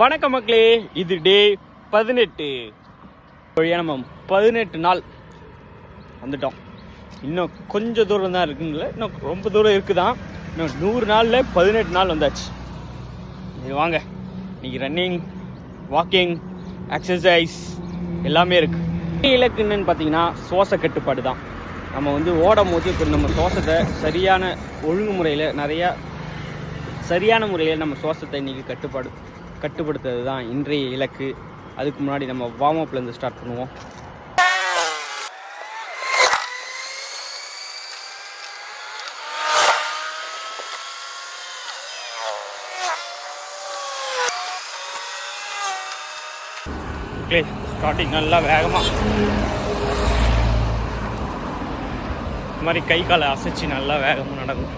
வணக்கம் மக்களே இது டே பதினெட்டு. வழியாக நம்ம பதினெட்டு நாள் வந்துட்டோம். இன்னும் கொஞ்சம் தூரம் தான் இருக்குங்கள இன்னும் ரொம்ப தூரம் இருக்குதான். இன்னும் நூறு நாளில் பதினெட்டு நாள் வந்தாச்சு. இது வாங்க இன்னைக்கு ரன்னிங் வாக்கிங் எக்ஸசைஸ் எல்லாமே இருக்குது இலக்கு என்னன்னு பார்த்தீங்கன்னா சுவாச கட்டுப்பாடு தான். நம்ம வந்து ஓடும் போது இப்போ நம்ம சுவாசத்தை சரியான ஒழுங்குமுறையில் நிறையா சரியான முறையில் நம்ம சுவாசத்தை இன்றைக்கி கட்டுப்பாடு கட்டுப்படுத்துறது தான் இன்றைய இலக்கு. அதுக்கு முன்னாடி நம்ம வார்ம் அப்லேருந்து ஸ்டார்ட் பண்ணுவோம். ஓகே ஸ்டார்டிங் நல்லா வேகமாக இந்த மாதிரி கை காலை அசைச்சு நல்லா வேகமாக நடக்கும்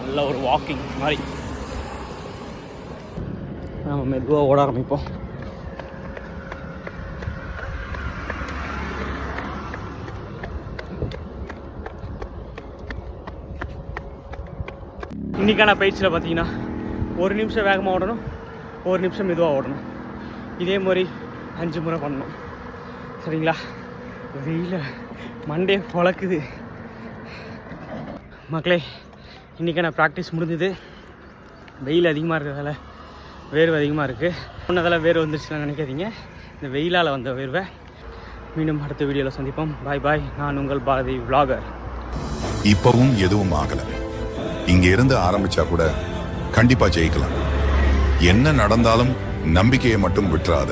நல்ல ஒரு வாக்கிங் மாதிரி. நம்ம மெதுவாக ஓட ஆரம்பிப்போம். இன்னைக்கான பயிற்சியில் பார்த்தீங்கன்னா ஒரு நிமிஷம் வேகமாக ஓடணும் ஒரு நிமிஷம் மெதுவாக ஓடணும். இதே மாதிரி அஞ்சு முறை பண்ணணும். சரிங்களா? வெயில் மண்டே பழக்குது. மக்களே இன்றைக்கான ப்ராக்டிஸ் முடிஞ்சது. வெயில் அதிகமாக இருக்கிறதால வேர்வை அதிகமாக இருக்குது முன்னதெல்லாம் வேர்வை வந்துருச்சுன்னு நினைக்காதீங்க. இந்த வெயிலால் வந்த வேர்வை. மீண்டும் அடுத்த வீடியோவில் சந்திப்போம். பாய் பாய் நான் உங்கள் பாரதி vlogger. இப்பவும் எதுவும் ஆகலை. இங்க இருந்து ஆரம்பிச்சா கூட கண்டிப்பா ஜெயிக்கலாம். என்ன நடந்தாலும் நம்பிக்கையை மட்டும் விட்டுறாத.